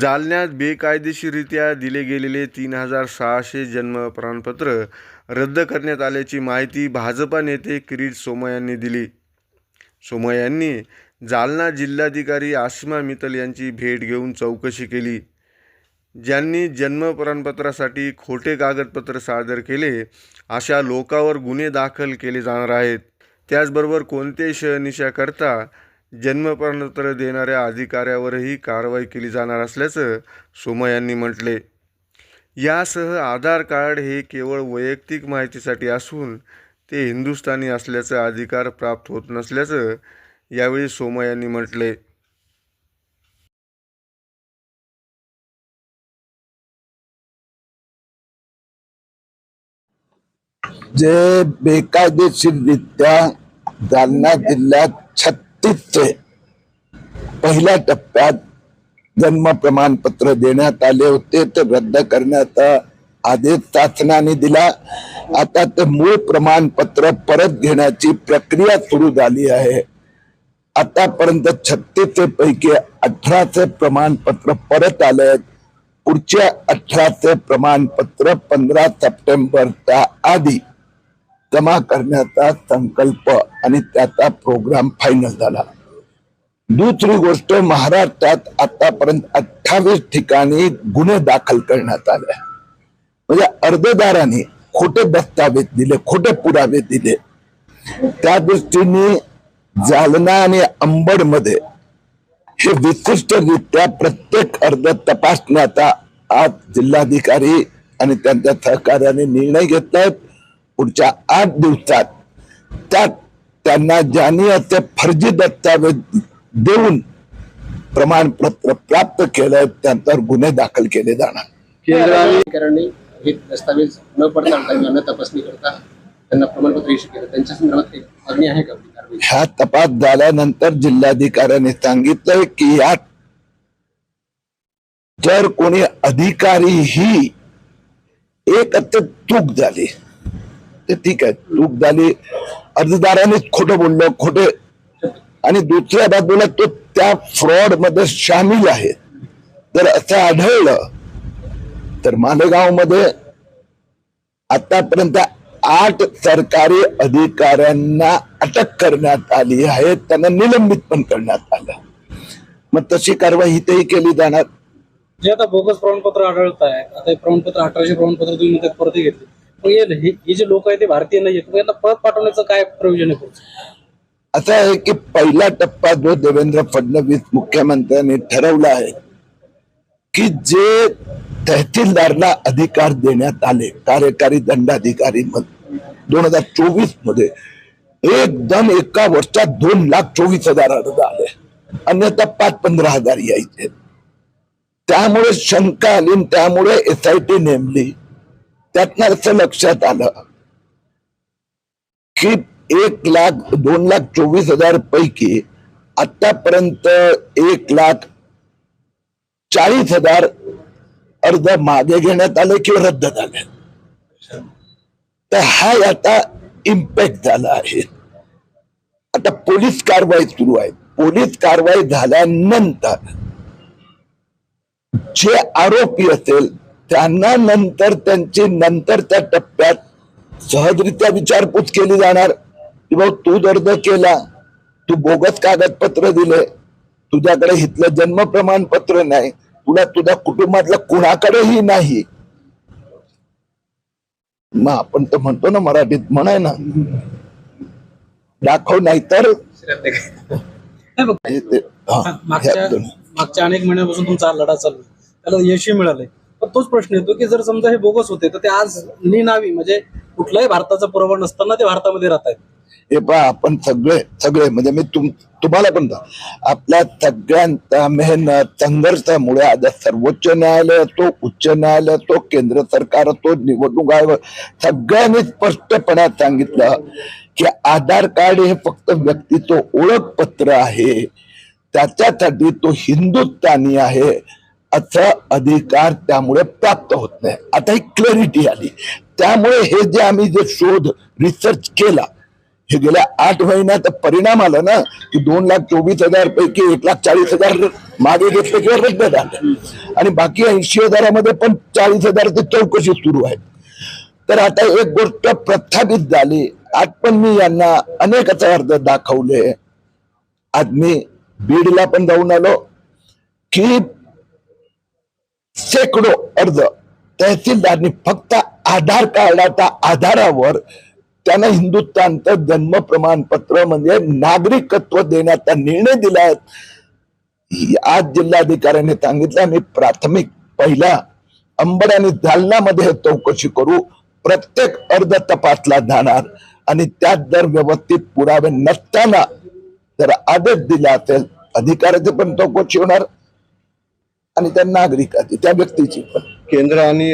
जालन्यात बेकायदेशीररित्या दिले गेलेले तीन हजार सहाशे जन्म प्रमाणपत्र रद्द करण्यात आल्याची माहिती भाजपा नेते किरीट सोमय यांनी दिली. सोमय यांनी जालना जिल्हाधिकारी आशिमा मित्तल यांची भेट घेऊन चौकशी केली. ज्यांनी जन्म प्रमाणपत्रासाठी खोटे कागदपत्र सादर केले अशा लोकांवर गुन्हे दाखल केले जाणार आहेत. त्याचबरोबर कोणत्याही शहनिशाकरता जन्मप्रमाणपत्र देणाऱ्या अधिकाऱ्यावरही कारवाई केली जाणार असल्याचं सोमा यांनी म्हटले. यासह आधार कार्ड हे केवळ वैयक्तिक माहितीसाठी असून ते हिंदुस्थानी असल्याचा अधिकार प्राप्त होत नसल्याचं यावेळी सोमय्या यांनी म्हटले. जे बेकायदेशीररित्या जालना जिल्ह्यात छत्तीसचे पहिल्या टप्प्यात जन्म प्रमाणपत्र देण्यात आले होते ते रद्द करण्याचा आदेश शासनाने दिला. आता ते मूळ प्रमाणपत्र परत घेण्याची प्रक्रिया सुरू झाली आहे. आतापर्यंत छत्तीस पैकी अठराचे प्रमाणपत्र परत आले आहेत. पुढच्या अठराचे प्रमाणपत्र पंधरा सप्टेंबरच्या आधी. जमा करण्याचा संकल्प आणि त्याचा प्रोग्राम फायनल झाला. दुसरी गोष्ट महाराष्ट्रात आतापर्यंत अठ्ठावीस ठिकाणी गुन्हे दाखल करण्यात आले. म्हणजे अर्जदारांनी खोटे दस्तावेज दिले खोटे पुरावे दिले. त्या दृष्टीने जालना आणि अंबडमध्ये हे विशिष्टरित्या प्रत्येक अर्ज तपासण्याचा आज जिल्हाधिकारी आणि त्यांच्या सहकार्याने निर्णय घेतलाय. पुढच्या आठ दिवसात. त्यात त्यांना ज्यांनी असे फर्जी दस्तावेज देऊन प्रमाणपत्र प्राप्त केलं त्यांच्यावर गुन्हे दाखल केले जाणार. अधिकाऱ्यांनी हे दस्तावेज न पडताळता न तपासणी करता त्यांना प्रमाणपत्र इश्यू केलं. त्यांच्या संदर्भात मागणी आहे का ह्या तपास झाल्यानंतर जिल्हाधिकाऱ्याने सांगितलंय की यात जर कोणी अधिकारी ही एक चूक झाली. ते ठीक आहे. चूक झाली अर्जदाराने खोटं बोललं खोटे. आणि दुसऱ्या बाजूला तो त्या फ्रॉडमध्ये सामील आहे. जर असं आढळलं तर मालेगावमध्ये आतापर्यंत आठ सरकारी अधिकाऱ्यांना अटक करण्यात आली आहे. त्यांना निलंबित पण करण्यात आलं. मग तशी कारवाई इथेही केली जाणार. जे आता बोगस प्रमाणपत्र आढळत आहे. आता प्रमाणपत्र अठराशे प्रमाणपत्र तुम्ही परत घेतले. मग हे हे- जे लोक आहेत ते भारतीय नाही आहेत यांना परत पाठवण्याचं काय प्रयोजन आहे असं आहे की पहिला टप्पा जो देवेंद्र फडणवीस मुख्यमंत्र्यांनी ठरवला आहे की जे तहसीलदारला अधिकार देण्यात आले कार्यकारी दंडाधिकारी दोन हजार चोवीसमध्ये एकदम एका वर्षात दोन लाख चोवीस हजार अर्ज आले. अन्यथा पाच पंधरा हजार यायचे. त्यामुळे शंका आली त्यामुळे एस आय टी नेमली. त्यातनं असं लक्षात आलं की एक लाख दोन लाख चोवीस हजार पैकी आतापर्यंत एक लाख चाळीस हजार अर्ज मागे घेण्यात आले किंवा रद्द झाले. तर हा आता इम्पॅक्ट झाला आहे. आता पोलीस कारवाई सुरू आहे. पोलीस कारवाई झाल्यानंतर जे आरोपी असेल त्यांना नंतर त्यांची नंतरच्या टप्प्यात सहजरित्या विचारपूस केली जाणार. की भाऊ तू अर्ज केला तू बोगस कागदपत्र दिले तुझ्याकडे इथलं जन्म प्रमाणपत्र नाही तुला तुझ्या कुटुंबातल्या कुणाकडेही नाही. मग आपण तर म्हणतो ना मराठीत म्हणाय ना दाखव नाही तर मागच्या अनेक महिन्यापासून तुमचा लढा चालू आहे. त्याला यशही मिळालंय. तोच प्रश्न येतो की जर समजा हे बोगस होते तर ते आज निनावी म्हणजे कुठलाही भारताचा पुरावा नसताना ते भारतामध्ये राहत आहेत. हे पहा आपण सगळे सगळे म्हणजे मी तुम तुम्हाला पण आपल्या सगळ्यांचा मेहनत संघर्षामुळे आज सर्वोच्च न्यायालय असो उच्च न्यायालय असो केंद्र सरकार असो निवडणूक आयोग सगळ्यांनी स्पष्टपणे सांगितलं की आधार कार्ड हे फक्त व्यक्तीचं ओळखपत्र आहे. त्याच्यासाठी तो हिंदुस्थानी आहे. असा अधिकार त्यामुळे प्राप्त होत नाही. आता ही क्लॅरिटी आली. त्यामुळे हे जे आम्ही जे शोध रिसर्च केला हे गेल्या आठ महिन्यात परिणाम आला ना की दोन लाख चोवीस हजार पैकी एक लाख चाळीस हजार मागे घेतले किंवा रद्द झाले. आणि बाकी ऐंशी हजारामध्ये पण चाळीस हजाराची चौकशी सुरू आहे तर आता एक गोष्ट प्रस्थापित झाली. आज पण मी यांना अनेकच अर्ज दाखवले. आज मी बीडला पण जाऊन आलो. की शेकडो अर्ज तहसीलदारनी फक्त आधार कार्डाच्या आधारावर त्यांना हिंदुत्वांचं जन्म प्रमाणपत्र म्हणजे नागरिकत्व देण्याचा निर्णय दिला आज जिल्हाधिकाऱ्यांनी सांगितलं मी प्राथमिक पहिला अंबड आणि जालनामध्ये चौकशी करू. प्रत्येक अर्ज तपासला जाणार आणि त्यात जर व्यवस्थित पुरावे नसताना जर आदेश दिला असेल अधिकाऱ्याची पण चौकशी होणार. आणि त्या नागरिकाची त्या व्यक्तीची पण. केंद्र आणि